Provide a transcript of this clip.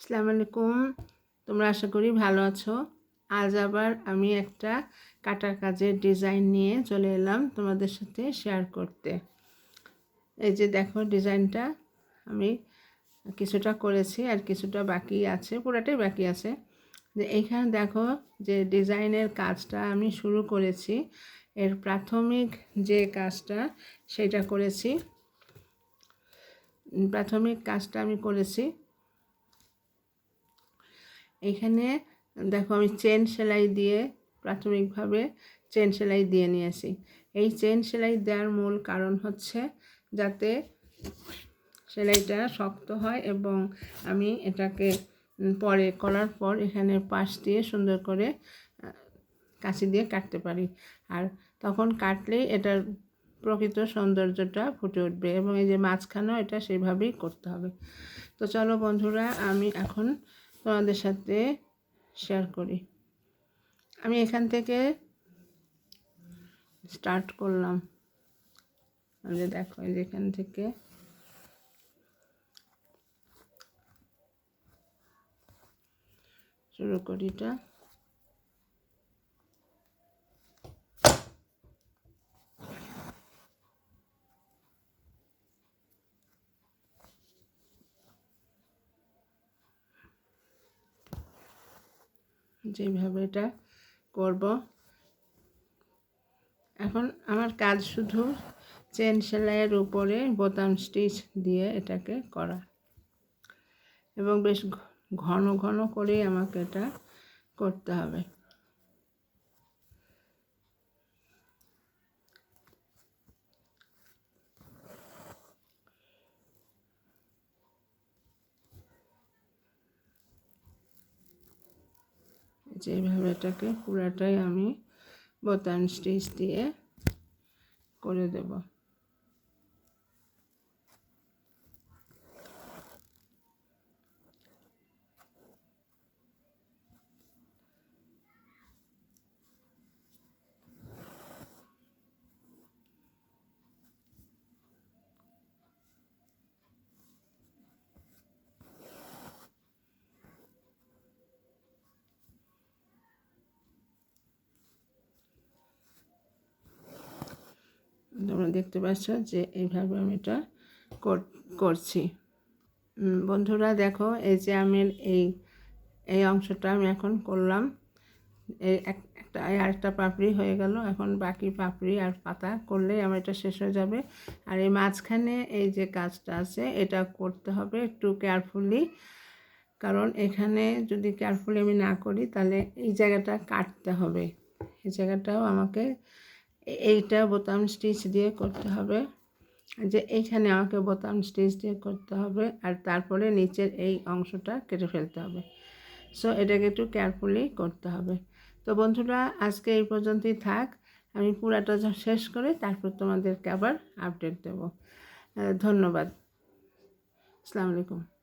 আসসালামু আলাইকুম। তোমরা আশা করি ভালো আছো। আজ আবার আমি একটা কাটার কাজের ডিজাইন নিয়ে চলে এলাম তোমাদের সাথে শেয়ার করতে। এই যে দেখো ডিজাইনটা, আমি কিছুটা করেছি আর কিছুটা বাকি আছে, পুরাটাই বাকি আছে। যে এইখানে দেখো যে ডিজাইনের কাজটা আমি শুরু করেছি। এর প্রাথমিক যে কাজটা সেটা করেছি। প্রাথমিক কাজটা আমি করেছি। এখানে, দেখো আমি চেন সেলাই দিয়ে প্রাথমিকভাবে চেন সেলাই দিয়ে নিয়েছি। এই চেন সেলাই দেওয়ার মূল কারণ হচ্ছে যাতে সেলাইটা শক্ত হয় এবং আমি এটাকে পরে করার পর এখানে পাশ দিয়ে সুন্দর করে কাঁচি দিয়ে কাটতে পারি। আর তখন কাটলেই এটার প্রকৃত সৌন্দর্যটা ফুটে উঠবে এবং এই যে মাঝখানেও এটা সেভাবেই করতে হবে। তো চলো বন্ধুরা, আমি এখন তোমাদের সাথে শেয়ার করি। আমি এখান থেকে স্টার্ট করলাম। যে দেখো এখান থেকে শুরু করিটা যেভাবে এটা করব। এখন আমার কাজ শুধু চেন সেলাইয়ের উপরে বোতাম স্টিচ দিয়ে এটাকে করা। এবং বেশ ঘন ঘন করেই আমাকে এটা করতে হবে। যেভাবে এটাকে পুরাটাই আমি বোতাম স্টিচ দিয়ে করে দেবো। তোমরা দেখতে পাচ্ছ যে এইভাবে আমি এটা করছি। বন্ধুরা দেখো, এই যে আমি এই এই অংশটা আমি এখন করলাম। এই একটা আরেকটা পাপড়ি হয়ে গেল। এখন বাকি পাপড়ি আর পাতা করলেই আমার এটা শেষ হয়ে যাবে। আর এই মাঝখানে এই যে কাজটা আছে, এটা করতে হবে একটু কেয়ারফুলি কারণ এখানে যদি কেয়ারফুলি আমি না করি, তাহলে এই জায়গাটা কাটতে হবে। এই জায়গাটাও আমাকে এইটা বোতাম স্টিচ দিয়ে করতে হবে। যে এইখানে আমাকে বোতাম স্টিচ দিয়ে করতে হবে আর তারপরে নিচের এই অংশটা কেটে ফেলতে হবে। সো এটাকে একটু কেয়ারফুলি করতে হবে। তো বন্ধুরা, আজকে এই পর্যন্তই থাক। আমি পুরাটা শেষ করে তারপর তোমাদেরকে আবার আপডেট দেব। ধন্যবাদ। আসসালামু আলাইকুম।